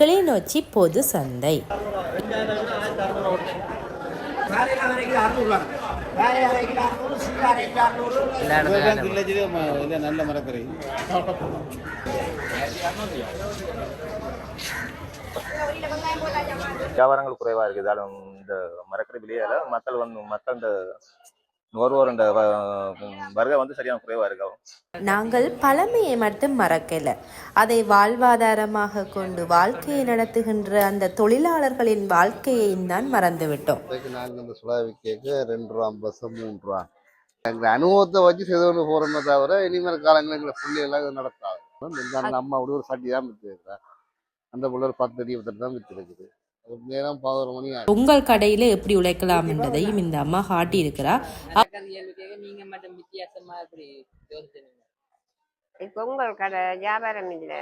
கிளிநொச்சி பொது சந்தை. நல்ல மரக்கறி வியாபாரங்கள் குறைவாக இருக்குதாலும் இந்த மரக்கறி விலையால மக்கள் வந்து மற்ற இந்த நுகர்வோர் இந்த வ- வருகை வந்து சரியான குறைவாக இருக்கு? நாங்கள் பழமையை மட்டும் மறக்கல. அதை வாழ்வாதாரமாக கொண்டு வாழ்க்கையை நடத்துகின்ற அந்த தொழிலாளர்களின் வாழ்க்கையையும் தான் மறந்துவிட்டோம். நாங்கள் இந்த சுழாவி கேக்கு ரெண்டு ரூபா பைசா, மூணு ரூபா. எங்கள் அனுபவத்தை வச்சு செய்து கொண்டு போகிறோமே தவிர இனிமேல் காலங்களில் எங்களை பிள்ளைகள்லாம் இது நடக்காது. இந்த அம்மா அப்படி ஒரு சட்டி தான் விற்றுருக்கேன் அந்த பிள்ளை ஒரு பத்து அடி பத்து தான் விற்றுருக்குது ஒரு நேரம் பதினோரு மணி உங்கள் கடையில எப்படி உழைக்கலாம் என்பதையும் இந்த அம்மா காட்டி இருக்கிறா. நீங்க மட்டும் வித்தியாசமா யோசிச்சீங்க இப்போ உங்கள் கடை வியாபாரம் இல்லை.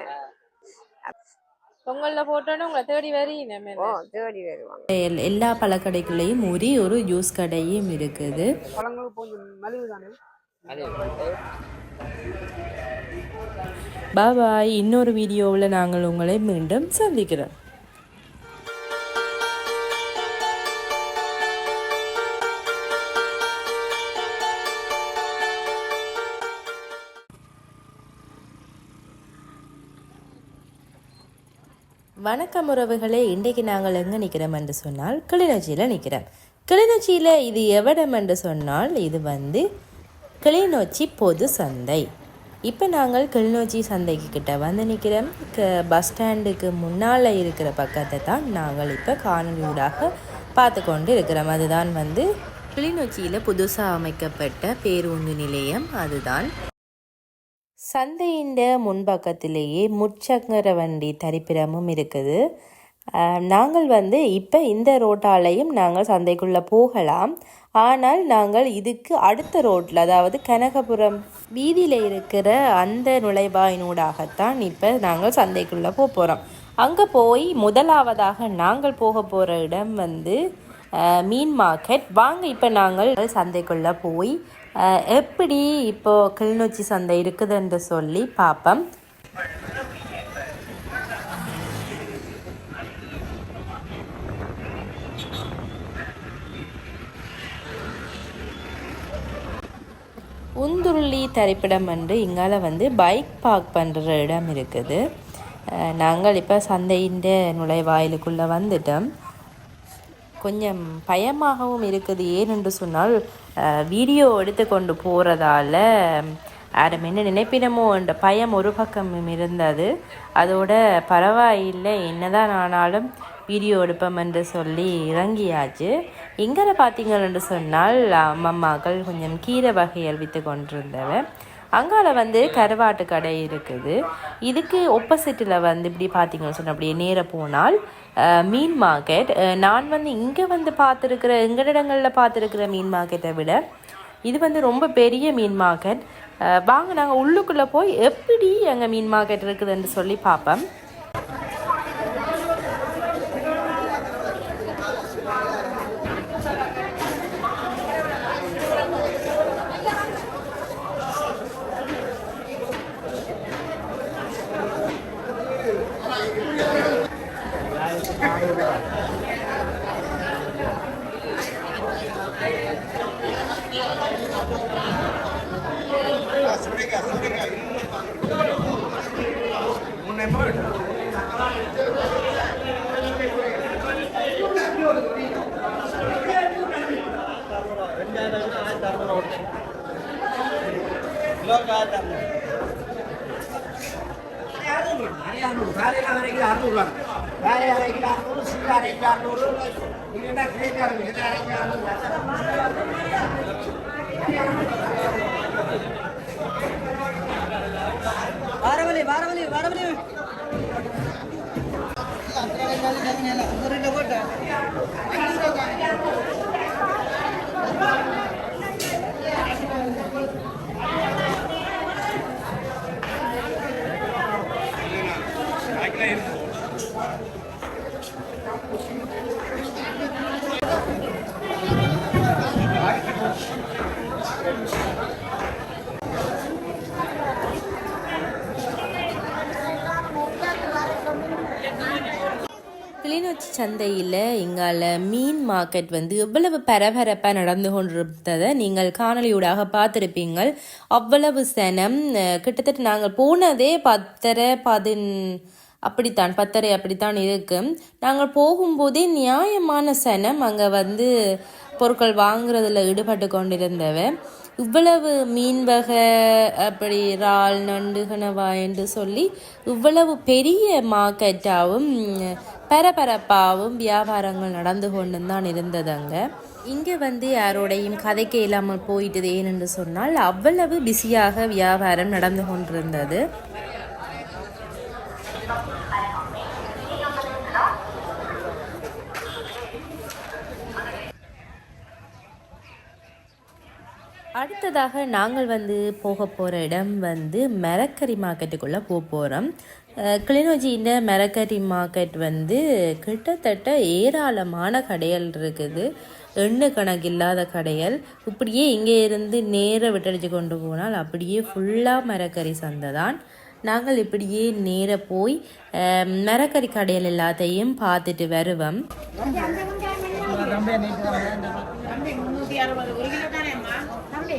பொங்கல்ல போட்டோன்னு உங்களை தேடி வரீங்க ஓ தேடி வருவாங்க. எல்- எல்லா பழக்கடைகள்லையும் ஒரே ஒரு ஜூஸ் கடையும் இருக்குது. பாபாய் இன்னொரு வீடியோவில் நாங்கள் உங்களை மீண்டும் சந்திக்கிறோம். வணக்கம் உறவுகளே இன்றைக்கு நாங்கள் எங்கே நிற்கிறோம் என்று சொன்னால் கிளிநொச்சியில் நிற்கிறோம் கிளிநொச்சியில் இது எவ்விடம் என்று சொன்னால் இது வந்து கிளிநொச்சி பொது சந்தை. இப்போ நாங்கள் கிளிநொச்சி சந்தைக்கு கிட்ட வந்து நிற்கிறோம் க பஸ் ஸ்டாண்டுக்கு முன்னால் இருக்கிற பக்கத்தை தான் நாங்கள் இப்போ காணொலியூடாக பார்த்து கொண்டு இருக்கிறோம். அதுதான் வந்து கிளிநொச்சியில் புதுசாக அமைக்கப்பட்ட பேருந்து நிலையம். அதுதான் சந்தையின் முன்பக்கத்திலேயே முச்சக்கர வண்டி தரிப்பிடமும் இருக்குது. நாங்கள் வந்து இப்போ இந்த ரோட்டாலையும் நாங்கள் சந்தைக்குள்ளே போகலாம். ஆனால் நாங்கள் இதுக்கு அடுத்த ரோட்டில் அதாவது கனகபுரம் வீதியில் இருக்கிற அந்த நுழைவாயினூடாகத்தான் இப்போ நாங்கள் சந்தைக்குள்ளே போக போகிறோம் அங்கே போய் முதலாவதாக நாங்கள் போக போகிற இடம் வந்து மீன் மார்க்கெட். வாங்க இப்போ நாங்கள் சந்தைக்குள்ளே போய் எப்படி இப்போ கிளிநொச்சி சந்தை இருக்குதுன்னு சொல்லி பார்ப்போம் உந்துருளி தரிப்பிடம் வந்து இங்கால வந்து பைக் பார்க் பண்ணுற இடம் இருக்குது. அஹ், நாங்கள் இப்போ சந்தையின் நுழைவாயிலுக்குள்ளே வந்துட்டோம். கொஞ்சம் பயமாகவும் இருக்குது. ஏனென்று சொன்னால் வீடியோ எடுத்து கொண்டு போகிறதால யாரும் என்ன நினைப்பினமோ என்ற பயம் ஒரு பக்கம் இருந்தது. அதோட பரவாயில்லை என்னதான் ஆனாலும் வீடியோ எடுப்போம் என்று சொல்லி இறங்கியாச்சு. இங்கே பார்த்தீங்கன்னு சொன்னால் அம்மம்மாக்கள் கொஞ்சம் கீரை வகைகள் விற்று கொண்டிருந்தவன் அங்கால வந்து கருவாட்டு கடை இருக்குது. இதுக்கு ஒப்போசிட்டில் வந்து இப்படி பார்த்தீங்கன்னு சொன்னால் அப்படியே நேர போனால் மீன் மார்க்கெட் நான் வந்து இங்கே வந்து பார்த்துருக்கிற எங்களிடங்களில் பார்த்துருக்கிற மீன் மார்க்கெட்டை விட இது வந்து ரொம்ப பெரிய மீன் மார்க்கெட் வாங்க நாங்கள் உள்ளுக்குள்ளே போய் எப்படி எங்கள் மீன் மார்க்கெட் இருக்குதுன்னு சொல்லி பார்ப்போம். வேலையில் வரைக்கும் அறுநூறுவா வேலை அரைக்கில் அறுநூறு சில்லு அரைக்கில் அறுநூறு. இல்லைன்னா கிரேட் அரைக்கில் அரைக்கில் அறுநூறு? வாரவழி வாரவழி வாரவழி வேலையில் கிளிநொச்சி சந்தையில் இங்கால மீன் மார்க்கெட் வந்து எவ்வளவு பரபரப்பாக நடந்து கொண்டிருந்ததை நீங்கள் காணொளியூடாக பார்த்துருப்பீங்கள். அவ்வளவு சனம் கிட்டத்தட்ட நாங்கள் போனதே பத்தரை பதின் அப்படித்தான் பத்தரை அப்படித்தான் இருக்கும் நாங்கள் போகும்போதே நியாயமான சனம் அங்கே வந்து பொருட்கள் வாங்குறதுல ஈடுபட்டு கொண்டிருந்தவ. இவ்வளவு மீன் வகை அப்படி இறால் நண்டுகனவா என்று சொல்லி இவ்வளவு பெரிய மார்க்கெட்டாகவும் பரபரப்பாகவும் வியாபாரங்கள் நடந்து கொண்டு தான் இருந்தது அங்கே இங்கே வந்து யாரோடையும் கதைக்க இல்லாமல் போயிட்டது ஏனென்று சொன்னால் அவ்வளவு பிஸியாக வியாபாரம் நடந்து கொண்டிருந்தது. அடுத்ததாக நாங்கள் வந்து போக போகிற இடம் வந்து மரக்கறி மார்க்கெட்டுக்குள்ளே போக போகிறோம் கிளிநொச்சியின் மெரக்கரி மார்க்கெட் வந்து கிட்டத்தட்ட ஏராளமான கடைகள் இருக்குது. எண்ணு கணக்கில்லாத கடைகள். இப்படியே இங்கே இருந்து நேர விட்டடிச்சு கொண்டு போனால் அப்படியே ஃபுல்லாக மரக்கறி சந்தை தான். நாங்கள் இப்படியே நேர போய் மரக்கறி கடைகள் எல்லாத்தையும் பார்த்துட்டு வருவோம். தம்பி முந்நூற்றி அறுபது ஒரு கிலோ தானேம்மா தம்பி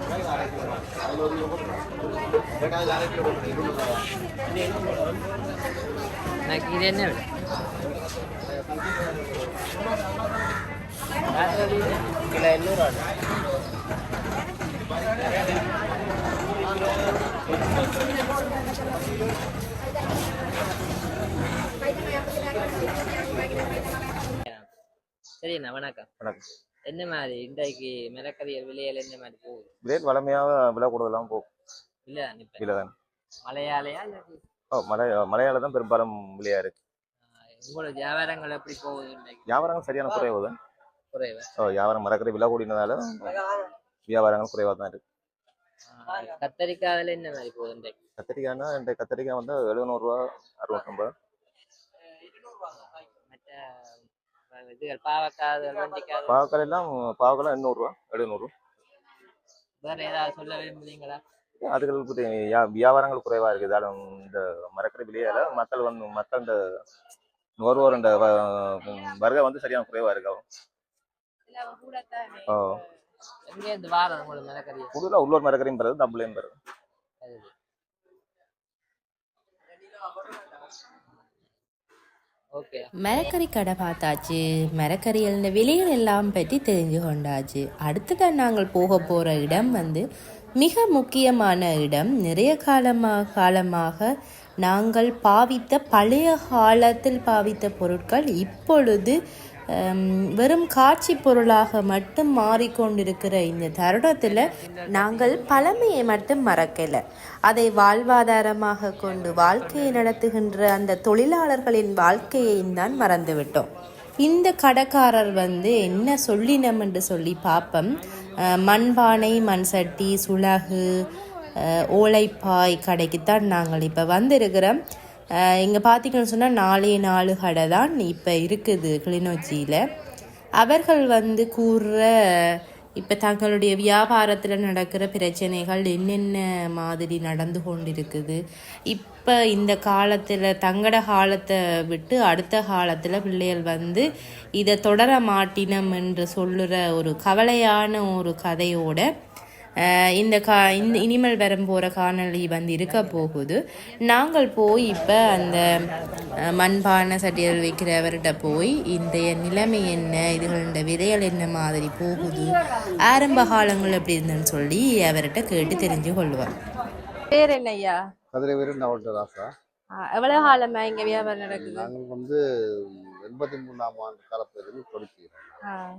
கிலோ எண்ணூறு சரிண்ணா வணக்கம் வணக்கம். என்ன மாதிரி? இன்றைக்கு மிளக்கறியல் விலைகள் என்ன மாதிரி போகுது? ரேட் வளமையாக விலை கூடுதலாம் போகும். இல்ல விலை தான். இல்லாட்டி? ஓ மலை மலையாள தான் பெரும்பாலும் விலையா இருக்கு. உங்களோட வியாபாரங்கள் எப்படி போகுது இன்றைக்கு? வியாபாரங்கள் சரியான குறைவு தான். குறைவு? ஓ வியாபாரம் மரக்கறி விலை கூடினதால வியாபாரங்கள் குறைவாக தான் இருக்கு. ஆஹ், கத்தரிக்காயில என்ன மாதிரி போகுது இன்றைக்கு? கத்திரிக்காய்னா இந்த கத்திரிக்காய் வந்து எழுநூறுவா அறுநூற்றம்பது மற்ற இதுகள் பாவக்காய் வெண்டிக்காய் பாவக்காய் எல்லாம் பாவக்காய் எண்ணூறுரூவா எழுநூறு வேற ஏதாவது சொல்ல விரும்புறீங்களா? அதுகள் பத்தி வியா- வியாபாரங்கள் குறைவா இருக்கு. இதால இந்த மரக்கறி விலையால மக்கள் வந்து மக்கள் இந்த நுகர்வோர் இந்த வ- வருகை வந்து சரியான குறைவா இருக்கு ஓ. கூடுதலாக உள்ளூர் மரக்கறியும் பெறது தம்புலையும் பெறது. மரக்கறி கடை பார்த்தாச்சு. மரக்கறிகளின் விலைகள் எல்லாம் பற்றி தெரிஞ்சு கொண்டாச்சு. அடுத்ததான் நாங்கள் போக போகிற இடம் வந்து மிக முக்கியமான இடம். நிறைய காலமாக காலமாக நாங்கள் பாவித்த பழைய காலத்தில் பாவித்த பொருட்கள் இப்பொழுது வெறும் காட்சி பொருளாக மட்டும் மாறிக்கொண்டிருக்கிற இந்த தருணத்தில் நாங்கள் பழமையை மட்டும் மறக்கலை. அதை வாழ்வாதாரமாக கொண்டு வாழ்க்கையை நடத்துகின்ற அந்த தொழிலாளர்களின் வாழ்க்கையையும் தான் மறந்துவிட்டோம். இந்த கடைக்காரர் வந்து என்ன சொல்லினம் என்று சொல்லி பார்ப்போம் மண்பானை மண் சட்டி சுலகு ஓலைப்பாய் கடைக்குத்தான் நாங்கள் இப்போ வந்திருக்கிறோம். இங்கே பார்த்தீங்கன்னு சொன்னால் நாலே நாலு கடை தான் இப்போ இருக்குது கிளிநொச்சியில். அவர்கள் வந்து கூறுற இப்போ தங்களுடைய வியாபாரத்தில் நடக்கிற பிரச்சனைகள் என்னென்ன மாதிரி நடந்து கொண்டிருக்குது? இப்போ இந்த காலத்தில் தங்கட காலத்தை விட்டு அடுத்த காலத்தில் பிள்ளைகள் வந்து இதை தொடர மாட்டினம் என்று சொல்லுற ஒரு கவலையான ஒரு கதையோட இந்த கா இந்த இனிமேல் வரும் போகிற காணொளி வந்து இருக்க போகுது. நாங்கள் போய் இப்போ அந்த மண்பானை சட்டியல் வைக்கிறவர்கிட்ட போய் இந்த நிலைமை என்ன இதுகளோட விதைகள் என்ன மாதிரி போகுது ஆரம்ப காலங்கள் எப்படி இருந்துன்னு சொல்லி அவர்கிட்ட கேட்டு தெரிஞ்சு கொள்வோம். பேர் என்ன ஐயா கதிரை வீரன் ராசா எவ்வளவு காலமா இங்க வியாபாரம் நடக்குது? நாங்கள் வந்து எண்பத்தி மூணாம் ஆண்டு காலப்பகுதியில் தொடக்கிறோம்.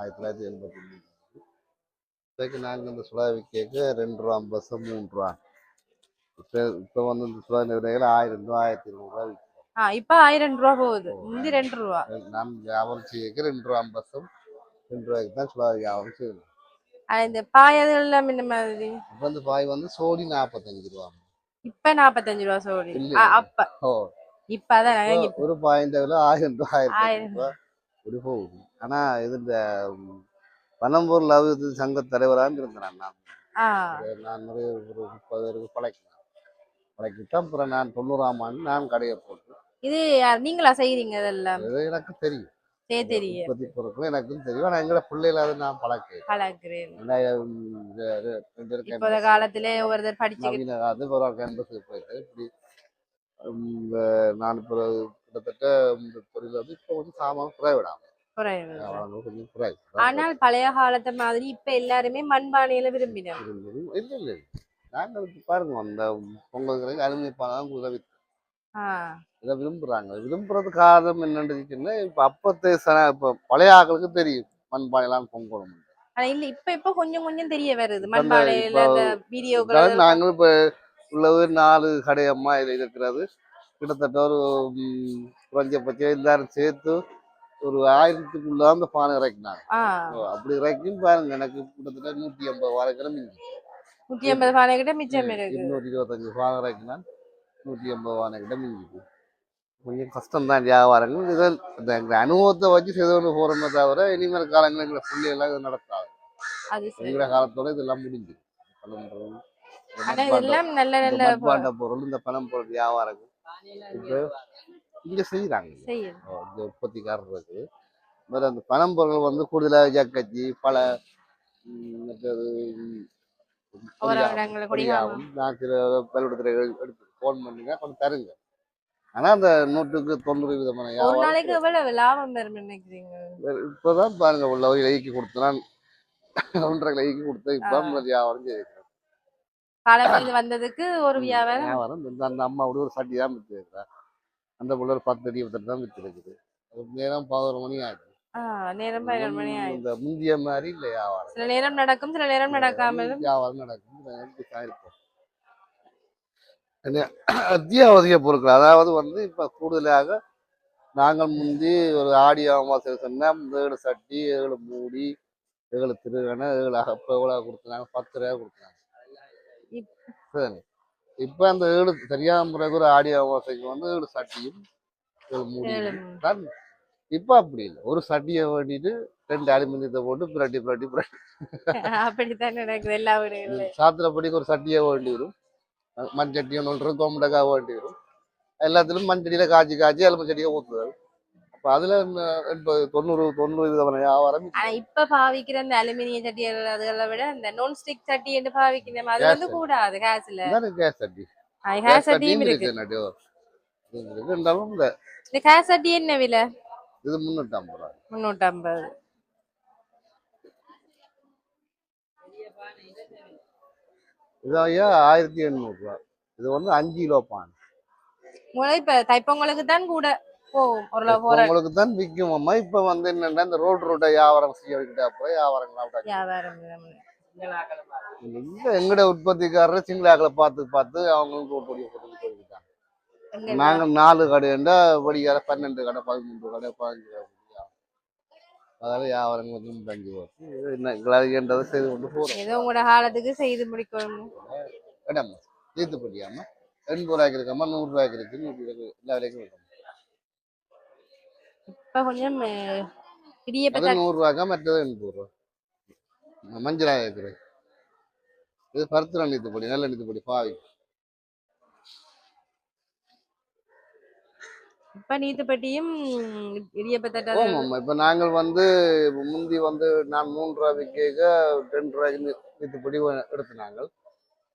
ஆயிரத்தி தொள்ளாயிரத்தி எண்பத்தி மூணு இப்போக்கு நாங்கள் இந்த சுழா விற்க ரெண்டு ரூபா பஸ் மூணு ரூபா. இப்போ இப்போ வந்து இந்த சுழா விதைகள் ஆயிரம் ரூபா ஆயிரத்தி இருநூறுவா விற்கும். ஆ, இப்ப ஆயிரம் ரூபா போகுது. முந்தி ரெண்டு ரூபா. நான் வியாபாரம் செய்ய ரெண்டு ரூபா பஸ்ஸும் ரெண்டு ரூபாய்க்கு தான் சுழா வியாபாரம் செய்யணும். இந்த பாயது எல்லாம் இந்த மாதிரி? இப்போ வந்து பாய் வந்து சோடி நாற்பத்தஞ்சு ரூபா. இப்ப நாப்பத்தஞ்சு ரூபா சோடி. அப்ப. ஓ. இப்ப அதான் ஒரு- ஒரு பாயிண்ட் ஆயிரம் ரூபா ஆயிரத்தி ஆயிரம். ரூபா இப்படி போகுது. ஆனா இது இந்த பனம்பூர் லவ்யத்து சங்க தலைவராக இருந்தேன் நான். நான் நிறைய ஒரு முப்பது பேருக்கு பழக்கினேன். பழக்கிட்டு அப்புறம் நான் தொண்ணூறாம் ஆண்டு நான் கடையை போட்டு. இது யார்? நீங்களா செய்றீங்க இதெல்லாம்? இது எனக்கு தெரியும். தெரியும். உற்பத்தி பொருட்கள் எனக்கும் தெரியும். ஆனால் எங்களை பிள்ளைகளாவது நான் பழக்க பழக்கிறேன். இப்போத காலத்திலே ஒருத்தர் நவீன அது ஒரு கேம்பஸுக்கு போயிட்டு இப்படி நான் இப்போ கிட்டத்தட்ட இந்த தொழில் வந்து இப்போ வந்து சாமான் குறைவிடாம குறைவு. ஆனால் பழைய காலத்தை மாதிரி இப்ப எல்லாருமே மண்பானையில விரும்பினோம் இல்லை இல்லை நாங்கள் பாருங்க அந்த பொங்கல்களுக்கு அலுமினிய உதவி இதை விரும்புறாங்க. விரும்புறது காரணம் என்னன்னு இப்போ அப்பத்தை இப்போ பழைய ஆட்களுக்கு தெரியும் மண்பானைலாம் பொங்கலும் ஆனா இல்ல இப்ப இப்ப கொஞ்சம் கொஞ்சம் தெரிய வருது. மண்பானையில வீடியோக்கள் நாங்கள் இப்போ உள்ளது நாலு கடையம்மா இதில் இருக்கிறது. கிட்டத்தட்ட ஒரு ம், குறைஞ்சபட்சம் எல்லாரும் சேர்த்து ஒரு ஆயிரத்துக்குள்ள அந்த பானை இறக்கினாங்க அப்படி இறக்கியும் பாருங்க எனக்கு கிட்டத்தட்ட நூற்றி ஐம்பது வாழைக்கிற மிஞ்சி நூத்தி ஐம்பது பானை கிட்ட மிச்சம் இருக்கு. இருநூற்றி இருபத்தஞ்சு பானை இறக்கினா நூற்றி ஐம்பது வாழைக்கிட்ட மிஞ்சிது கொஞ்சம் கஷ்டம்தான் வியாபாரங்கள். இதில் இந்த எங்க அனுபவத்தை வச்சு செய்து போகிறோமே தவிர இனிமேல் காலங்களில் எங்களை பிள்ளைகள்லாம் இது நடக்காது. அது சரி. எங்களோட காலத்தோட இதெல்லாம் முடிஞ்சு இதெல்லாம் நல்ல நல்ல பொருள் இந்த பணம் பொருள் வியாபாரங்கள். இப்போ இங்க செய்யறாங்க இந்த உற்பத்திக்காரர் இருக்குது வேற அந்த பணம் பொருள் வந்து கூடுதலாக ஜக்கச்சி பல பள்ளிக்கூடத்தில் எடுத்து ஃபோன் பண்ணுங்க கொஞ்சம் தருங்க. ஆனா அந்த நூற்றுக்கு தொண்ணூறு விதமான ஒரு வியாபாரம் நாளைக்கு எவ்வளவு லாபம் பெறும் நினைக்கிறீங்க? இப்பதான் பாருங்க உள்ள ஒரு லைக்கு கொடுத்தேன் ஒன்றரை லைக்கு கொடுத்தேன். இப்போ வியாபாரம் செய்யுது வந்ததுக்கு ஒரு வியாபாரம். அந்த அம்மா அப்படி ஒரு சட்டி தான் அந்த பிள்ளை பத்து அடி தான் வித்து இருக்குது. அது நேரம் பதினோரு மணி ஆச்சு ஆ, நேரம் பதினொரு மணி ஆயிடும் இந்த முந்திய மாதிரி இல்லை வியாபாரம் சில நேரம் நடக்கும் சில நேரம் நடக்காமலும் வியாபாரம் நடக்கும் இருக்கும். என்ன, அத்தியாவசிய பொருட்கள் அதாவது வந்து இப்ப கூடுதலாக நாங்கள் முந்தி ஒரு ஆடி அமாவாசை சொன்னா ஏழு சட்டி ஏழு மூடி ஏழு திருகணை ஏழு அகப்ப எவ்வளோ கொடுத்தாங்க? பத்து ரூபா கொடுத்தாங்க. சரி இப்ப அந்த ஏழு சரியான முறைக்கு ஒரு ஆடி அமாவாசைக்கு வந்து ஏழு சட்டியும் ஏழு தான் இப்ப அப்படி இல்லை. ஒரு சட்டியை வேண்டிட்டு ரெண்டு அலுமினியத்தை போட்டு பிரட்டி பிரட்டி பிரட்டி. அப்படித்தான் நடக்குது? எல்லா வீடுகளிலும் சாத்திரப்படிக்கு ஒரு சட்டியை வேண்டி வரும். அஹ் மண்சட்டியை ஒன்று கோமடக்கா வேண்டி வரும். எல்லாத்திலும் மண்சட்டியில காய்ச்சி காய்ச்சி எலும்பு செடியை அப்போ அதுல தொண்ணூறு தொண்ணூறு விதமான வியாபாரம் ஆனா இப்ப பாவிக்கிற அந்த அலுமினிய சட்டி அதுகளை விட இந்த நான் ஸ்டிக் சட்டி என்று பாவிக்கிறோம் அது வந்து. கூடாது கேஸ்ல கேஸ் சட்டி. கேஸ் சட்டியும் இருக்கு. இருந்தாலும் இந்த இந்த கேஸ் சட்டி என்ன விலை? இது ஐம்பது ரூபா முன்னூத்தி ஐம்பது இது ஐயா ஆயிரத்தி எண்ணூறுரூவா இது வந்து அஞ்சு கிலோ பான். இப்ப தைப்பொங்கலுக்கு தான் கூட. உங்களுக்கு தான் விற்கும் அம்மா. இப்போ வந்து என்னன்னா இந்த ரோடு ரோட்டை வியாபாரம் செய்ய வைக்கிட்டா போய் வியாபாரம் இங்க எங்கட உற்பத்திக்காரர் சிங்களாக்களை பார்த்து பார்த்து அவங்களுக்கு ஒரு பொடி போட்டு போய்க்கிட்டாங்க. எங்க நாங்க நாலு கடைண்டா படிக்கார பன்னெண்டு கடை பதிமூன்று கடை பதினஞ்சு கடை. அதால வியாபாரம் கொஞ்சம் தங்கி போச்சு. என்ன எங்களால் செய்து கொண்டு போறோம். ஏதோ உங்களோட காலத்துக்கு செய்து முடிக்கணும் இடம் தீர்த்து படியாம எண்பது ரூபாய்க்கு இருக்காம நூறு ரூபாய்க்கு இருக்கு நூற்றி இருபது எல்லா விலைக்கும் இருக்கும் இப்ப கொஞ்சம் இடியப்ப நூறுரூவாக்கா மற்றது எண்பது ரூபா மஞ்சளாக இருக்குது இது பருத்து நீத்து பொடி நல்ல நீத்து பொடி பாவி. இப்ப நீத்துப்பட்டியும் இடியப்ப தட்டு ஆமாம் இப்போ நாங்கள் வந்து முந்தி வந்து நான் மூன்று ரூபா விற்க ரெண்டு ரூபாய்க்கு நீ- நீத்து பொடி எடுத்து நாங்கள்.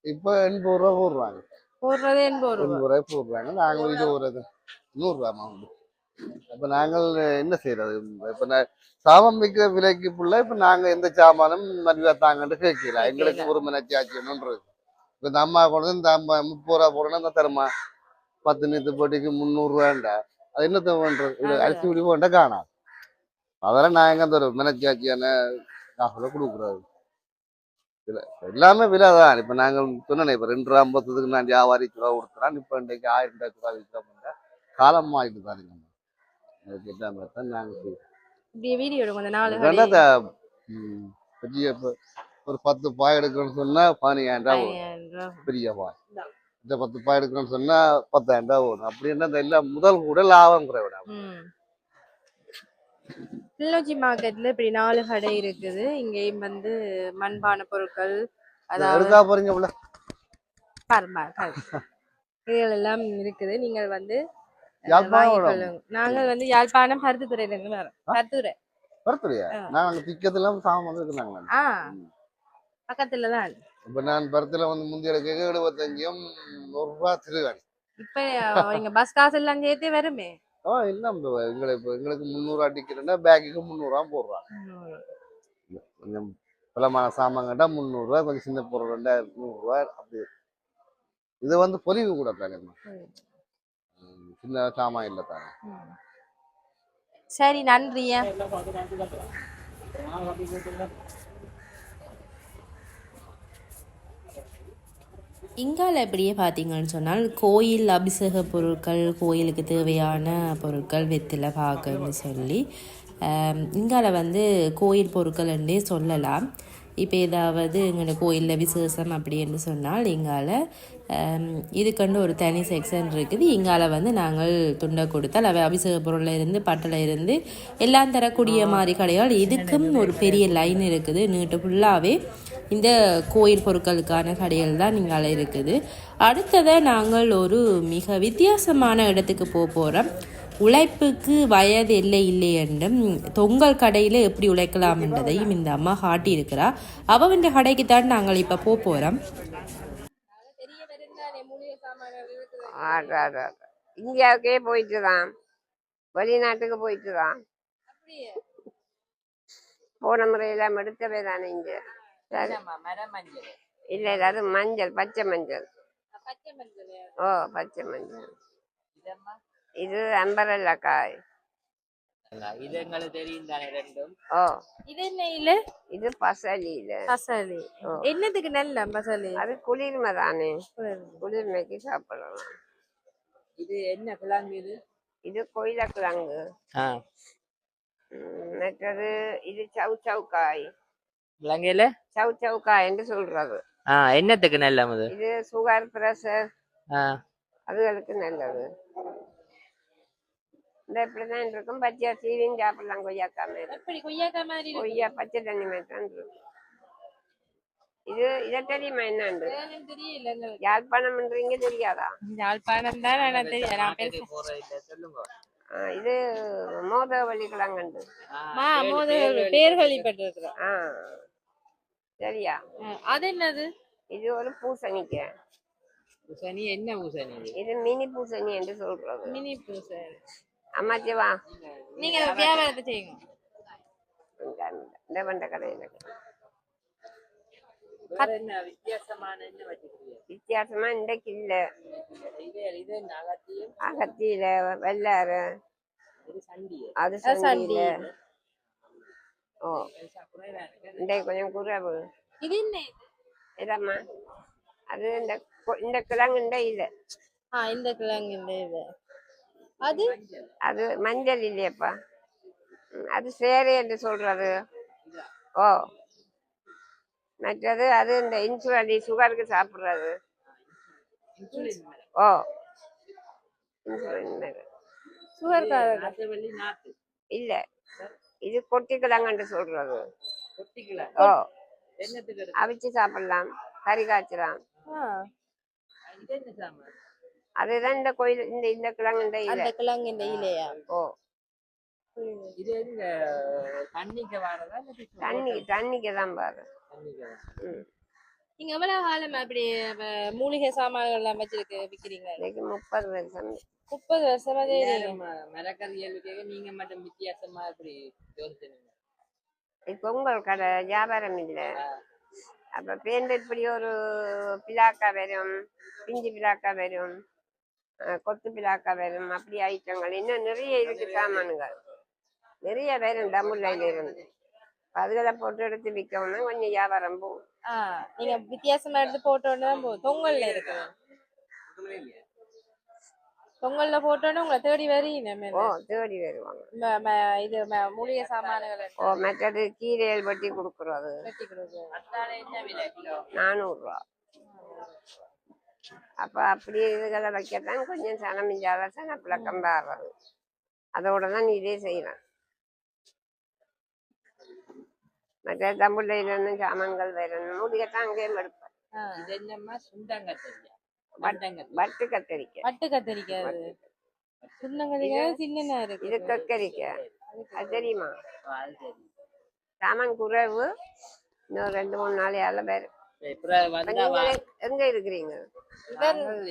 இப்போ எண்பது ரூபா போடுறாங்க. போடுறதே எண்பது ரூபா. எண்பது ரூபாய் போடுறாங்க. நாங்கள் இது ஒரு இது நூறுரூவா அமௌண்ட் அப்போ நாங்கள் என்ன செய்யறது இப்போ சாமான் விற்கிற விலைக்கு ஃபுல்லா இப்போ நாங்கள் எந்த சாமானும் மதிவாக தாங்கன்னு கேட்கல. எங்களுக்கு ஒரு மனச்சாட்சியம்ன்றது இப்போ இந்த அம்மா கொண்டு இந்த அம்மா முப்பது ரூபா போடணும் தருமா? பத்து நீத்து போட்டிக்கு முந்நூறுரூவாண்டா அது என்னத்த பண்ணுறது இது அரிசி முடிவு வேண்டா காணாது அதெல்லாம் நான் எங்க அந்த ஒரு மனச்சாட்சியான காசுல கொடுக்குறது இல்லை எல்லாமே விலை தான். இப்போ நாங்கள் சொன்னேன் இப்போ ரெண்டு ரூபா ஐம்பத்ததுக்கு நான் வியாபாரி ரூபா கொடுத்துறான் இப்போ இன்றைக்கு ஆயிரம் ரூபாய் ரூபா விற்கிறோம்னா காலம் ஆகிட்டு தானுங்க மாதிரி தான் நாங்கள் இப்படியே வீடியோ எடுக்கும் அந்த நாலு பெரிய ஒரு பத்து பாய் எடுக்கிறோம்னு சொன்னா பதினஞ்சாயிரம் ரூபா வரும். பெரிய பாய் இந்த பத்து பாய் எடுக்கிறோம்னு சொன்னா பத்தாயிரம் ரூபா வரும். அப்படின்னா இந்த எல்லாம் முதல் கூட லாபம் குறைவிட. கிளிநொச்சி மார்க்கெட்ல இப்படி நாலு கடை இருக்குது. இங்கேயும் வந்து மண்பான பொருட்கள் அதாவது போறீங்க. இதுகள் எல்லாம் இருக்குது. நீங்கள் வந்து யாழ்ப்பாணம். நாங்கள் வந்து யாழ்ப்பாணம் பருத்தித்துறையில இருந்து வரோம் பருத்துறையா திக்கத்துல சாமான் வந்து இருக்கிறாங்க ஆ. பக்கத்துல தான் இப்ப நான் பருத்துல வந்து முந்தைய எழுபத்தஞ்சும் நூறு ரூபாய் திருகாணி இப்ப அஹ், இங்க பஸ் காசு எல்லாம் சேர்த்தே வருமே? ஆ என்ன எங்களுக்கு இப்போ எங்களுக்கு முந்நூறுவா டிக்கெட்டுன்னா பேக்குக்கு முந்நூறுவா போடுறாங்க. கொஞ்சம் பலமான சாமான் கேட்டா முந்நூறுரூவா கொஞ்சம் சின்ன பொருள் ரெண்டாயிரம் நூறுரூவா அப்படி. இது வந்து பொலிவு கூட தானே. சின்ன சாமான் இல்லை தானே. சரி நன்றியா இங்கால எப்படியே பார்த்தீங்கன்னு சொன்னால் கோயில் அபிஷேக பொருட்கள் கோயிலுக்கு தேவையான பொருட்கள் வெத்தில பார்க்கணும்னு சொல்லி இங்கால வந்து கோயில் பொருட்கள்ன்றே சொல்லலாம். இப்போ ஏதாவது எங்களோட கோயிலில் விசேஷம் அப்படின்னு சொன்னால் இங்கால ஆம், இதுக்கண்டு ஒரு தனி செக்ஷன் இருக்குது. இங்கால வந்து நாங்கள் துண்டை கொடுத்தால் அவை அபிஷேக பொருளில் இருந்து பட்டில் இருந்து எல்லாம் தரக்கூடிய மாதிரி கடைகள் இதுக்கும் ஒரு பெரிய லைன் இருக்குது. நீட்டு ஃபுல்லாகவே இந்த கோயில் பொருட்களுக்கான கடைகள் தான் இங்கால இருக்குது. அடுத்ததை நாங்கள் ஒரு மிக வித்தியாசமான இடத்துக்கு போக போகிறோம் உழைப்புக்கு வயது எல்லை இல்லை என்றும் தொங்கல் கடையில் எப்படி உழைக்கலாம் என்றதையும் இந்த அம்மா காட்டியிருக்கிறா. அவன் கடைக்கு தான் நாங்கள் இப்போ போக போகிறோம் இந்தியாவுக்கே போயிட்டு தான் வெளிநாட்டுக்கு போயிட்டு தான் போன முறையெல்லாம் எடுத்தவே தானே இங்க. இல்ல இல்ல அது மஞ்சள் பச்சை மஞ்சள். பச்சை மஞ்சள். ஓ பச்சை மஞ்சள். இதம்மா? இது அம்பரல்லா காய் இது எங்களுக்கு தெரியும் தானே ரெண்டும்? ஓ. இது என்ன இல்ல இது பசலி இது பசலி. ஓ. என்னத்துக்கு நல்ல பசலி? அது குளிர்மை தானே. குளிர்மைக்கு சாப்பிடலாம். இது என்ன கிழங்கு இது? இது கொயிலக்கிழங்கு ஆ. ம், மற்றது இது சவு சவுக்காய். கிழங்கையில சவு சவுக்காய் என்று சொல்றது. ஆ என்னத்துக்கு நல்ல இது சுகர் பிரஷர். அதுகளுக்கு நல்லது. இந்த இப்படிதான் இருக்கும். பச்சை சீவியும் சாப்பிடலாம் கொய்யாக்காய் மாதிரி. எப்படி? கொய்யாக்காய் மாதிரி. கொய்யா பச்சை தண்ணி மாதிரி தான் இருக்கும். இது இதை தெரியுமா எங்களுக்கு. யாழ்ப்பாணம்ன்றீங்க தெரியாதா? யாழ்ப்பாணம் தான் நான் தெரியும் இது மோதவள்ளி கிழங்கண்டு. ஆ, மா பேர் கேள்விப்பட்டிருக்கிறோம் ஆ சரியா? அது என்னது? இது ஒரு பூசணிக்காய் பூசணி என்ன பூசணி இது? இது மினி பூசணி என்று சொல்றது. மினி பூசை அம்மாச்சி வா. நீங்க வியாபாரத்தை செய்யுங்க. இந்த வண்ட கடையில் வித்தியாசமா இன்றைக்கு இல்ல. அகத்தியில? வெள்ளாறு. அது அது சண்டி. சண்டியில ஓ. இன்றைக்கு கொஞ்சம் குறைவு. இது என்ன இது? இதம்மா. அது இந்த இது இந்த கிழங்கு இந்த இது அது? அது மஞ்சள் இல்லையப்பா. அது சேரு என்று சொல்றது. ஓ. மற்றது அது இந்த இன்சுலின் சுகருக்கு சாப்பிடுறது. ஓ. இன்சுலின் சுகர் இல்ல. இது கொட்டிக்கிழங்கன்னு சொல்றது. ஓ? அவிச்சு சாப்பிடலாம். கறி காய்ச்சலாம். அதுதான் இந்த கோயில் இந்த இந்த கிழங்கு இந்த அந்த இலை கிழங்கு இந்த இலையா? ஓ. இது எங்க தண்ணிக்கு வரதா இல்ல தண்ணி தண்ணிக்கு தான் பாரு தண்ணிக்கு? ம். நீங்க எவ்வளவு காலம் அப்படி மூலிகை சாமான்கள் எல்லாம் வச்சிருக்கு விக்கிறீங்க? இன்னைக்கு முப்பது வருஷம். முப்பது வருஷமா ம- மரக்கறி கேட்க நீங்க மட்டும் வித்தியாசமா இப்படி யோசிச்சீங்க இப்போ உங்கள் கடை வியாபாரம் இல்லை அப்ப பேருந்து இப்படி ஒரு பிலாக்கா வரும் பிஞ்சு பிலாக்கா வரும். கொத்து பிலாக்கா வரும் அப்படி ஐட்டங்கள் இன்னும் நிறைய இருக்கு சாமானுங்கள் நிறைய வரும் தமிழ்ல இருந்து அதுகளை போட்டு எடுத்து விற்கணும்னா கொஞ்சம் வியாபாரம் போகும். ஆ நீங்க வித்தியாசமா எடுத்து போட்டோன்னு தான் போதும் தொங்கல்ல இருக்கு. தொங்கல்ல போட்டோன்னு உங்களை தேடி வரீங்க ஓ தேடி வருவாங்க. இது மூலிகை சாமான்கள் ஓ மற்றது கீரைகள் வெட்டி கொடுக்குறது வெட்டி கொடுக்குறது அத்தாழ என்ன விலை கிலோ? நானூறுரூவா அப்ப அப்படி இதுகளை வைக்கத்தான் கொஞ்சம் சனம் இல்லாத சனப்பிளக்கம் பாடுறது அதோட தான் இதே செய்யலாம். மற்ற தமிழ்ல இருந்தும் சாமான்கள் வரணும் மூலிகைத்தான் அங்கேயும் எடுப்பேன். இது என்னம்மா? சுண்டங்கத்தரியா வண்டங்கத்தரி வட்டு கத்தரிக்காய். வட்டு இருக்கு இது கத்தரிக்காய். அது தெரியுமா. சாமான் குறைவு. இன்னும் ரெண்டு மூணு வந்தா நீங்க வா- எங்க இருக்கிறீங்க?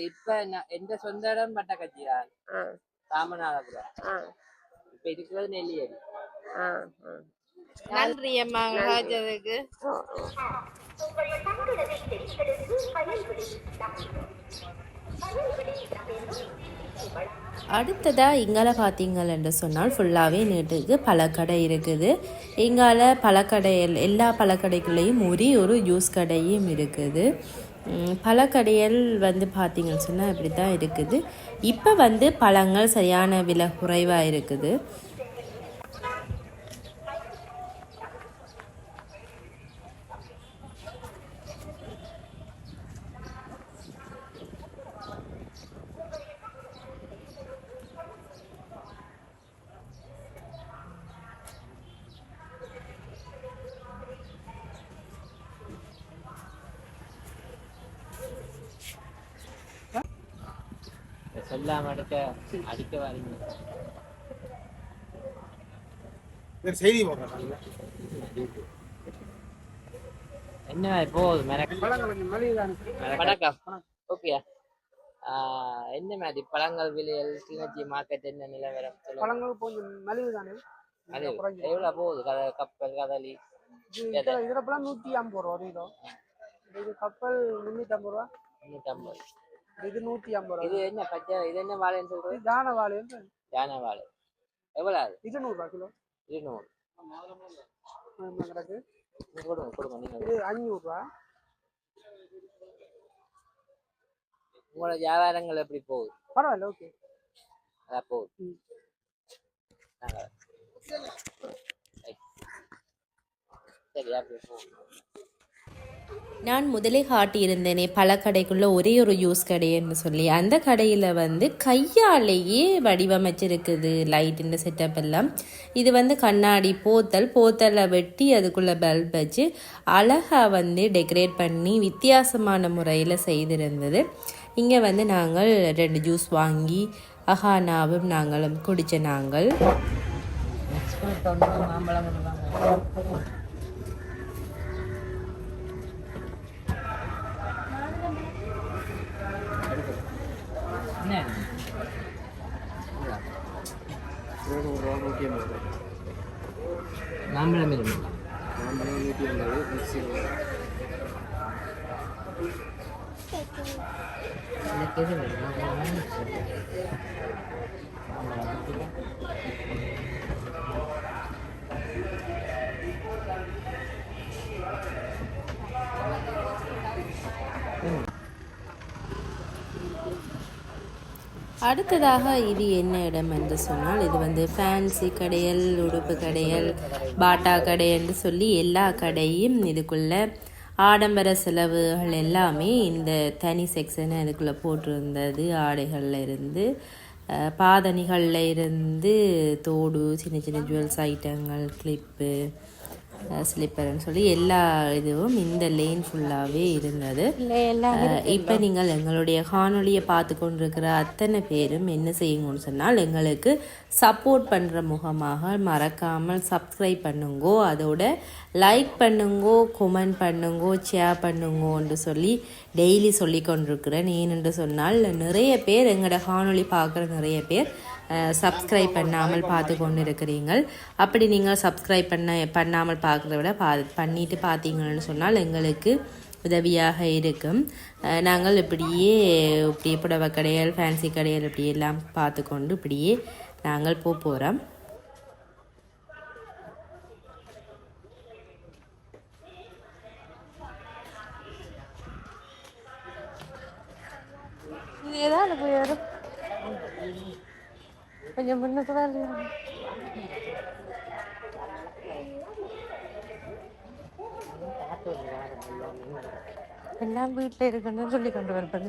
இப்ப எந்த சொந்த இடம் பட்டக்கட்சி தான் ஆ. ராமநாதபுரம். இப்ப இருக்கிறது நெல்லியடி. நன்றி அம்மா ஓ ஓ அடுத்ததாக இங்கால பார்த்தீங்கன்னு சொன்னால் ஃபுல்லாகவே நேற்றுக்கு பழக்கடை இருக்குது. இங்கால பழக்கடை எல்லா பழக்கடைக்குள்ளேயும் ஒரே ஒரு ஜூஸ் கடையும் இருக்குது. பழக்கடைகள் வந்து பார்த்தீங்கன்னு சொன்னால் இப்படி தான் இருக்குது. இப்போ வந்து பழங்கள் சரியான விலை குறைவாக இருக்குது. அடிக்க வரீங்க. செய்தி போடுறேன் என்ன போகுது வணக்கம். ஓகே. என்ன மாதிரி பழங்கள் விலைகள் கிளிநொச்சி மார்க்கெட் என்ன நிலவரம்? பழங்கள் கொஞ்சம் மலிவு தானே. அது எவ்வளவு போகுது? கதை கப்பல் கதலி இது இதுல இதுல பழம் நூத்தி ஐம்பது ரூபா ஒரு கிலோ. இது கப்பல் முன்னூத்தி ஐம்பது ரூபா. முன்னூற்றம்பது இது நூத்தி ஐம்பது ரூபா. இது என்ன பச்சை இது என்ன வாழைன்னு சொல்றது? இது தான வாழை யானை வாழை. எவ்வளவு அது? இது நூறுரூவா கிலோ. இருநூறு. ஆமா, கிடக்கு. கொடுங்க கொடுங்க நீங்க இது அஞ்சூறுரூவா உங்களோட வியாபாரங்கள் எப்படி போகுது? பரவாயில்ல ஓகே. அதான் போகுது. சரி அப்படி போகுது நான் முதலே காட்டியிருந்தேனே பல கடைக்குள்ளே ஒரே ஒரு ஜூஸ் கடைன்னு சொல்லி. அந்த கடையில் வந்து கையாலேயே வடிவமைச்சிருக்குது லைட்டுன்ற செட்டப் எல்லாம். இது வந்து கண்ணாடி போத்தல் போத்தலை வெட்டி அதுக்குள்ளே பல்ப் வச்சு அழகாக வந்து டெக்கரேட் பண்ணி வித்தியாசமான முறையில் செய்திருந்தது. இங்கே வந்து நாங்கள் ரெண்டு ஜூஸ் வாங்கி அஹானாவும் நாங்களும் குடித்த நாங்கள். மாம்பழம் 네. 그래서 뭐라고 게임을 해? 라면입니다. 라면이 된다고 육수로. 근데 계속 먹는 거는 없어. அடுத்ததாக இது என்ன இடம் என்று சொன்னால் இது வந்து ஃபேன்சி கடைகள் உடுப்பு கடைகள் பாட்டா கடை என்று சொல்லி எல்லா கடையும் இதுக்குள்ள ஆடம்பர செலவுகள் எல்லாமே இந்த தனி செக்ஷனை இதுக்குள்ளே போட்டிருந்தது. ஆடைகளில் இருந்து பாதணிகளில் இருந்து தோடு சின்ன சின்ன ஜுவல்ஸ் ஐட்டங்கள் கிளிப்பு ஸ்லிப்பர்னு சொல்லி எல்லா இதுவும் இந்த லேன் ஃபுல்லாகவே இருந்தது. இப்போ நீங்கள் எங்களுடைய காணொளியை பார்த்து கொண்டிருக்கிற அத்தனை பேரும் என்ன செய்யுங்கன்னு சொன்னால் எங்களுக்கு சப்போர்ட் பண்ணுற முகமாக மறக்காமல் சப்ஸ்கிரைப் பண்ணுங்கோ. அதோட லைக் பண்ணுங்கோ கொமெண்ட் பண்ணுங்கோ ஷேர் பண்ணுங்கோன்னு சொல்லி டெய்லி சொல்லி கொண்டிருக்கிறேன். ஏனென்று சொன்னால் நிறைய பேர் எங்களோட காணொளி பார்க்குற நிறைய பேர் சப்ஸ்கிரைப் பண்ணாமல் பார்த்து கொண்டு இருக்கிறீங்கள் அப்படி நீங்கள் சப்ஸ்கிரைப் பண்ண பண்ணாமல் பார்க்குறத விட பா பண்ணிட்டு பார்த்தீங்கன்னு சொன்னால் எங்களுக்கு உதவியாக இருக்கும். நாங்கள் இப்படியே இப்படியே புடவை கடையல் ஃபேன்சி கடையல் இப்படியெல்லாம் பார்த்து கொண்டு இப்படியே நாங்கள் போக போகிறோம் ஏதாவது போய் வரும். கொஞ்சம் முன்னுக்கு தான் எல்லாம் வீட்டில் இருக்குன்னு சொல்லி கொண்டு வரப்பது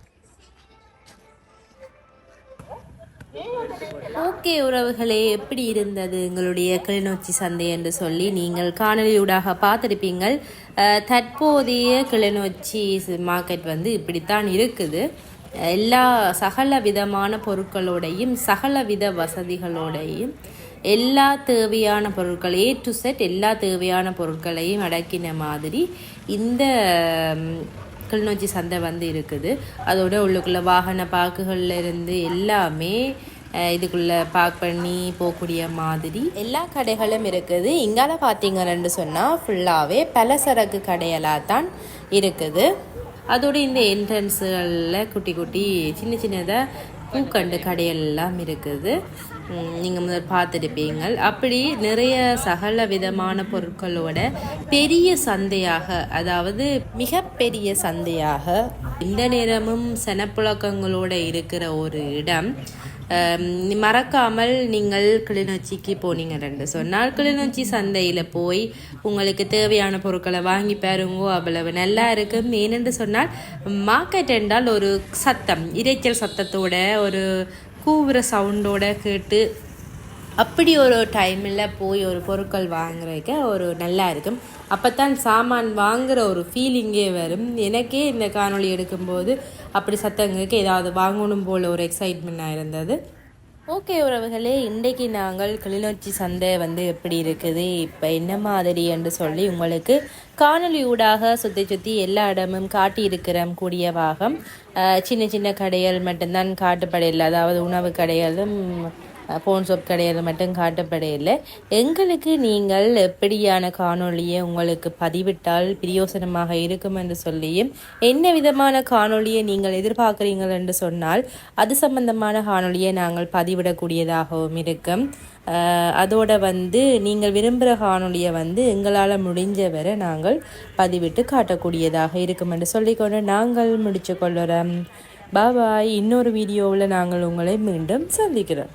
ஓகே உறவுகளே எப்படி இருந்தது எங்களுடைய கிளிநொச்சி சந்தை என்று சொல்லி நீங்கள் காணொலியூடாக பார்த்துருப்பீங்கள். தற்போதைய கிளிநொச்சி மார்க்கெட் வந்து இப்படித்தான் இருக்குது. எல்லா சகல விதமான பொருட்களோடையும் சகல வித வசதிகளோடையும் எல்லா தேவையான பொருட்கள் ஏ டு செட் எல்லா தேவையான பொருட்களையும் அடக்கின மாதிரி இந்த கிளிநொச்சி சந்தை வந்து இருக்குது. அதோட உள்ளுக்குள்ள வாகன பார்க்குகளில் இருந்து எல்லாமே இதுக்குள்ளே இதுக்குள்ள பார்க் பண்ணி போகக்கூடிய மாதிரி எல்லா கடைகளும் இருக்குது. இங்கால பார்த்தீங்கன்னு சொன்னால் ஃபுல்லாகவே பலசரக்கு கடையெல்லாம் தான் இருக்குது. அதோடு இந்த என்ட்ரன்ஸுகளில் குட்டி குட்டி சின்ன சின்னதாக பூக்கண்டு கடையெல்லாம் இருக்குது. நீங்கள் முதல் பார்த்துருப்பீங்க அப்படி நிறைய சகல விதமான பொருட்களோட பெரிய சந்தையாக அதாவது மிகப்பெரிய சந்தையாக இந்த நேரமும் சனப்புழக்கங்களோட இருக்கிற ஒரு இடம். மறக்காமல் நீங்கள் கிளிநொச்சிக்கு போனீங்கன்னு சொன்னால் கிளிநொச்சி சந்தையில் போய் உங்களுக்கு தேவையான பொருட்களை வாங்கி பாருங்கோ அவ்வளவு நல்லா இருக்கும். ஏனென்று சொன்னால் மார்க்கெட் என்றால் ஒரு சத்தம் இரைச்சல் சத்தத்தோட ஒரு கூவுற சவுண்டோட கேட்டு அப்படி ஒரு டைமில் போய் ஒரு பொருட்கள் வாங்குறதுக்கு ஒரு நல்லா இருக்கும். அப்போ தான் சாமான் வாங்குகிற ஒரு ஃபீலிங்கே வரும். எனக்கே இந்த காணொளி எடுக்கும்போது அப்படி சத்தங்களுக்கு ஏதாவது வாங்கணும் போல் ஒரு எக்ஸைட்மெண்ட்டாக இருந்தது. ஓகே உறவுகளே இன்றைக்கு நாங்கள் கிளிநொச்சி சந்தை வந்து எப்படி இருக்குது? இப்போ என்ன மாதிரி என்று சொல்லி உங்களுக்கு காணொளி ஊடாக சுற்றி சுற்றி எல்லா இடமும் காட்டியிருக்கிறோம். கூடிய பாகம் சின்ன சின்ன கடைகள் மட்டும்தான் காட்டுப்படையில் அதாவது உணவு கடைகளும் ஃபோன் ஷாப் கிடையாது மட்டும் காட்டப்படையில்லை எங்களுக்கு நீங்கள் எப்படியான காணொளியை உங்களுக்கு பதிவிட்டால் பிரயோசனமாக இருக்கும் என்று சொல்லியும் என்ன விதமான காணொளியை நீங்கள் எதிர்பார்க்குறீங்கள் என்று சொன்னால் அது சம்பந்தமான காணொளியை நாங்கள் பதிவிடக்கூடியதாகவும் இருக்கும். அதோட வந்து நீங்கள் விரும்புகிற காணொலியை வந்து எங்களால் முடிஞ்ச வரை நாங்கள் பதிவிட்டு காட்டக்கூடியதாக இருக்கும் என்று சொல்லிக்கொண்டு நாங்கள் முடிச்சு கொள்ளுறோம். பாபாய் இன்னொரு வீடியோவில் நாங்கள் உங்களை மீண்டும் சந்திக்கிறோம்.